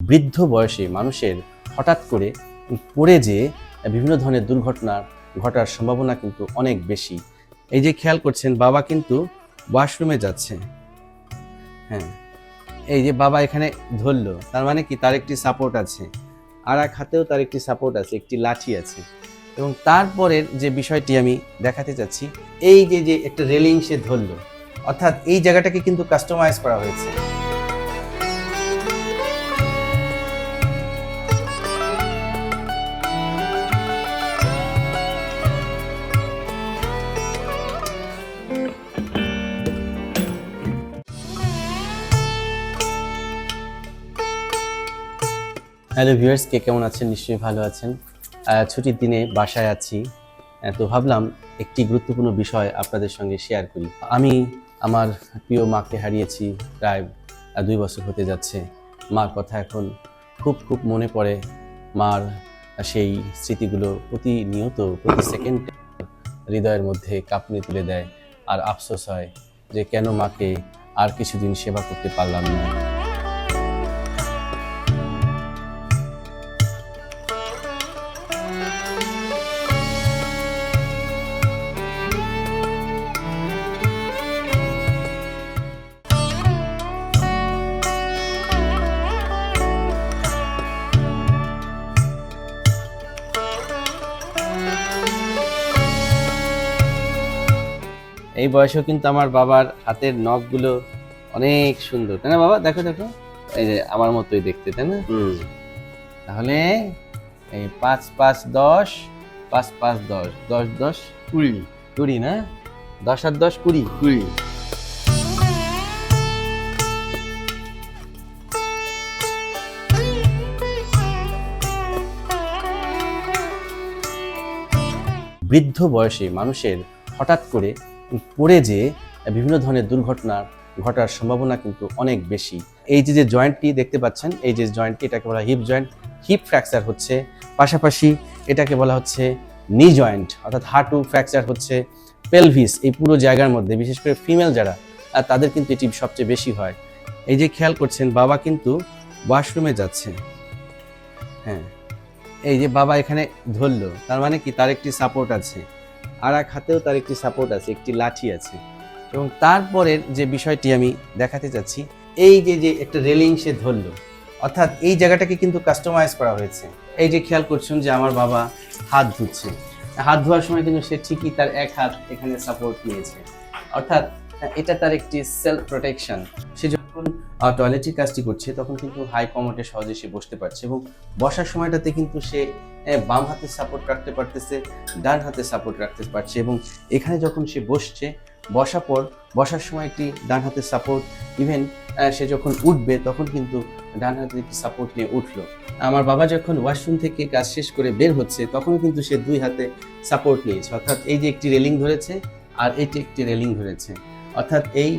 বৃদ্ধ বয়সে মানুষের হঠাৎ করে পড়ে যে বিভিন্ন ধরনের দুর্ঘটনা ঘটার সম্ভাবনা কিন্তু অনেক বেশি। এই যে খেয়াল করছেন, বাবা কিন্তু ওয়াশরুমে যাচ্ছে। হ্যাঁ এই যে বাবা এখানে ধরলো, তার মানে কি তার একটি সাপোর্ট আছে। আর এক হাতেও তার একটি সাপোর্ট আছে, একটি লাঠি আছে। এবং তারপরের যে বিষয়টি আমি দেখাতে চাচ্ছি, এই যে যে একটা রেলিং সে ধরলো, অর্থাৎ এই জায়গাটাকে কিন্তু কাস্টমাইজ করা হয়েছে। হ্যালো ভিউয়ার্স কে কেমন আছেন? নিশ্চয়ই ভালো আছেন। ছুটির দিনে বাসায় আছি। তো ভাবলাম একটি গুরুত্বপূর্ণ বিষয় আপনাদের সঙ্গে শেয়ার করি। আমি আমার প্রিয় মাকে হারিয়েছি প্রায় দুই বছর হতে যাচ্ছে। মার কথা এখন খুব খুব মনে পড়ে। মার সেই স্মৃতিগুলো প্রতিনিয়ত, প্রতি সেকেন্ড হৃদয়ের মধ্যে কাঁপুনি তুলে দেয়। আর আফসোস হয় যে কেন মাকে আর কিছুদিন সেবা করতে পারলাম না। এই বয়সেও কিন্তু আমার বাবার হাতের নখগুলো অনেক সুন্দর তাই না বাবা? দেখো দেখো। এই যে আমার মতোই দেখতে তাই না? তাহলে এই পাঁচ পাঁচ দশ পাঁচ পাঁচ দশ দশ দশ কুড়ি। কুড়ি না? দশ আর দশ কুড়ি। কুড়ি। বৃদ্ধ বয়সে মানুষের হঠাৎ করে পড়ে যে বিভিন্ন ধরনের দুর্ঘটনা ঘটার সম্ভাবনা কিন্তু অনেক বেশি। এই যে যে জয়েন্টটি দেখতে পাচ্ছেন, এই যে জয়েন্টটি এটাকে বলা হিপ জয়েন্ট। হিপ ফ্র্যাকচার হচ্ছে পাশাপাশি এটাকে বলা হচ্ছে নি জয়েন্ট, অর্থাৎ হাঁটু ফ্র্যাকচার হচ্ছে পেলভিস। এই পুরো জায়গার মধ্যে, বিশেষ করে ফিমেল যারা তাদের কিন্তু এটি সবচেয়ে বেশি হয়। এই যে খেয়াল করছেন, বাবা কিন্তু ওয়াশরুমে যাচ্ছে। হ্যাঁ এই যে বাবা এখানে ধরলো, তার মানে কি তার একটি সাপোর্ট আছে। আর এক হাতেও তার একটি সাপোর্ট আছে, একটি লাঠি আছে। এবং তারপরের যে বিষয়টি আমি দেখাতে চাচ্ছি, এই যে যে একটা রেলিং সে ধরলো, অর্থাৎ এই জায়গাটাকে কিন্তু কাস্টমাইজ করা হয়েছে। এই যে খেয়াল করছেন যে আমার বাবা হাত ধুচ্ছে। হাত ধোয়ার সময় কিন্তু সে ঠিকই তার এক হাত এখানে সাপোর্ট নিয়েছে। অর্থাৎ এটা তার একটি সেলফ প্রোটেকশন সে যখন টয়লেটের কাজটি করছে, তখন কিন্তু হাই কমোটে সহজে সে বসতে পারছে এবং বসার সময়টাতে কিন্তু সে বাম হাতে সাপোর্ট রাখতে পারতেছে, ডান হাতে সাপোর্ট রাখতে পারছে এবং এখানে যখন সে বসছে বসা পর, বসার সময় একটি ডান হাতে সাপোর্ট ইভেন সে যখন উঠবে, তখন কিন্তু ডান হাতে একটি সাপোর্ট নিয়ে উঠল। আমার বাবা যখন ওয়াশরুম থেকে কাজ শেষ করে বের হচ্ছে তখন কিন্তু সে দুই হাতে সাপোর্ট নিয়েছে। অর্থাৎ এই যে একটি রেলিং ধরেছে, আর এটি একটি রেলিং ধরেছে। অর্থাৎ এই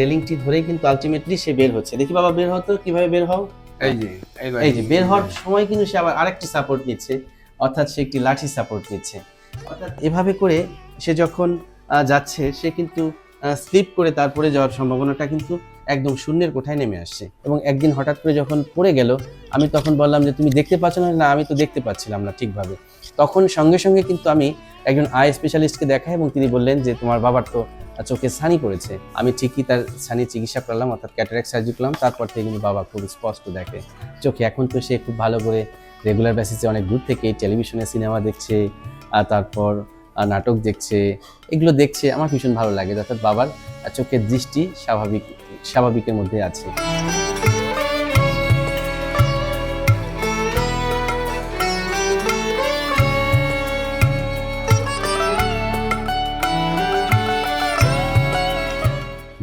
রেলিংটি ধরেই কিন্তু আলটিমেটলি সে বের হচ্ছে। দেখি বাবা বের হতো? কীভাবে বের হও? এই যে এই যে বের হওয়ার সময় কিন্তু সে আবার আরেকটি সাপোর্ট নিচ্ছে। অর্থাৎ সে একটি লাঠি সাপোর্ট নিচ্ছে। অর্থাৎ এভাবে করে সে যখন যাচ্ছে সে কিন্তু স্লিপ করে তারপরে যাওয়ার সম্ভাবনাটা কিন্তু একদম শূন্যের কোঠায় নেমে আসছে। এবং একদিন হঠাৎ করে যখন পড়ে গেল, আমি তখন বললাম যে, তুমি দেখতে পাচ্ছ না? না, আমি তো দেখতে পাচ্ছিলাম না ঠিকভাবে। তখন সঙ্গে সঙ্গে কিন্তু আমি একজন আই স্পেশালিস্টকে দেখাই এবং তিনি বললেন যে, তোমার বাবার তো চোখে ছানি পড়েছে। আমি ঠিকই তার ছানি চিকিৎসা করলাম, অর্থাৎ ক্যাটারাক্ট সার্জারি করলাম। তারপর থেকে কিন্তু বাবা খুব স্পষ্ট দেখে। চোখে এখন তো সে খুব ভালো করে রেগুলার বেসিসে অনেক দূর থেকে টেলিভিশনে সিনেমা দেখছে, আর তারপর নাটক দেখছে, এগুলো দেখছে, আমার ভীষণ ভালো লাগে, অর্থাৎ বাবার চোখের দৃষ্টি স্বাভাবিক, স্বাভাবিকের মধ্যে আছে।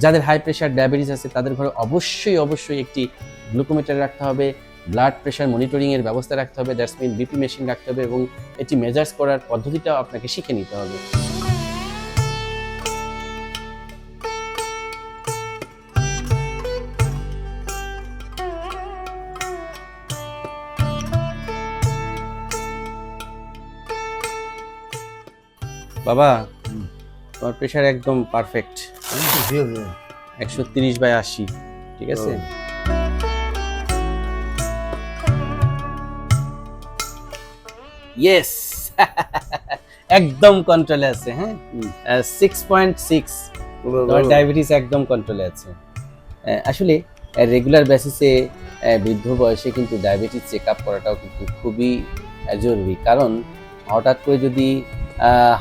যাদের হাই প্রেশার ডায়াবেটিস আছে, তাদের ঘরে অবশ্যই অবশ্যই একটি গ্লুকোমিটার রাখতে হবে। ব্লাড প্রেশার মনিটরিং এর ব্যবস্থা রাখতে হবে দ্যাটস মিন বিপি মেশিন রাখতে হবে এবং এটি মেজার্স করার পদ্ধতিটাও আপনাকে শিখে নিতে হবে। বাবা তোমার প্রেশার একদম পারফেক্ট একশো তিরিশ বাই আশি ঠিক আছে? ইয়েস একদম কন্ট্রোলে আছে হ্যাঁ? সিক্স পয়েন্ট সিক্স ডায়াবেটিস একদম কন্ট্রোলে আছে। আসলে রেগুলার বেসিসে বৃদ্ধ বয়সে কিন্তু ডায়াবেটিস চেক আপ করাটাও কিন্তু খুবই জরুরি। কারণ হঠাৎ করে যদি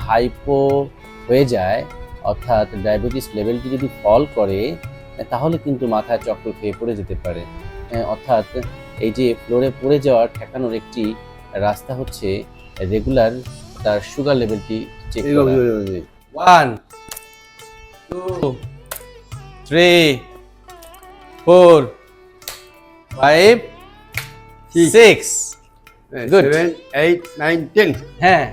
হাইপো হয়ে যায় অর্থাৎ ডায়াবেটিস লেভেলটি যদি ফল করে তাহলে কিন্তু মাথায় চক্র খেয়ে পড়ে যেতে পারে। অর্থাৎ এই যে ফ্লোরে পড়ে যাওয়ার ঠেকানোর একটি রাস্তা হচ্ছে রেগুলার তার সুগার লেভেলটি চেক করা। One two three four five six good seven eight nine ten হ্যাঁ।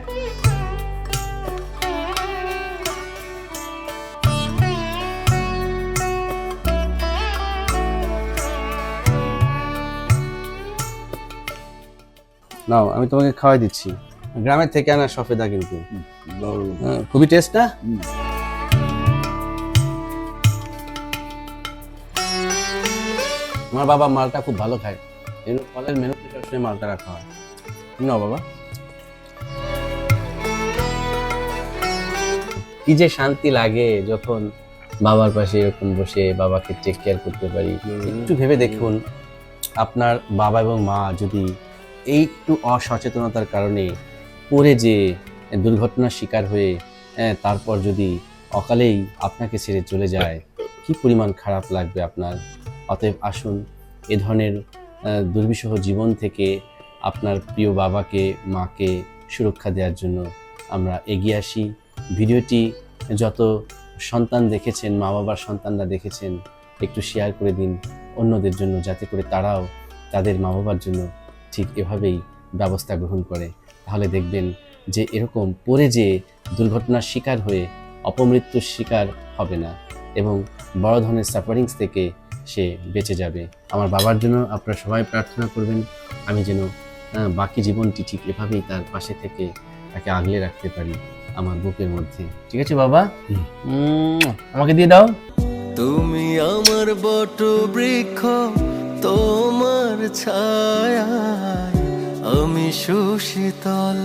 নাও আমি তোমাকে খাওয়াই দিচ্ছি। গ্রামের থেকে আনা সফেদা কিন্তু। হ্যাঁ, খুবই টেস্ট না? আমার বাবা মালটা খুব ভালো খায়। জন্য ফলের মেনুতে সবসময় মালটা রাখা হয়। নাও বাবা। কি যে শান্তি লাগে যখন বাবার পাশে এরকম বসে বাবাকে টেক কেয়ার করতে পারি। একটু ভেবে দেখুন আপনার বাবা এবং মা যদি একটু অসচেতনতার কারণে পড়ে যে দুর্ঘটনার শিকার হয়ে আহ, তারপর যদি অকালেই আপনাকে ছেড়ে চলে যায় কি পরিমাণ খারাপ লাগবে আপনার? অতএব আসুন এ ধরনের দুর্বিষহ জীবন থেকে আপনার প্রিয় বাবাকে মাকে সুরক্ষা দেওয়ার জন্য আমরা এগিয়ে আসি। ভিডিওটি যত সন্তান দেখেছেন মা বাবার সন্তানরা দেখেছেন একটু শেয়ার করে দিন অন্যদের জন্য যাতে করে তারাও তাদের মা বাবার জন্য ঠিক এভাবেই ব্যবস্থা গ্রহণ করে তাহলে দেখবেন যে এরকম পড়ে যে দুর্ঘটনার শিকার হয়ে অপমৃত্যুর শিকার হবে না এবং বড় ধরনের সাফারিংস থেকে সে বেঁচে যাবে। আমার বাবার জন্য আপনারা সবাই প্রার্থনা করবেন আমি যেন বাকি জীবনটি ঠিক এভাবেই তার পাশে থেকে তাকে আগলে রাখতে পারি আমার বুকের মধ্যে। ঠিক আছে বাবা? আমাকে দিয়ে দাও। তুমি আমার বট বৃক্ষ তোমার ছায় আমি সুশীতল।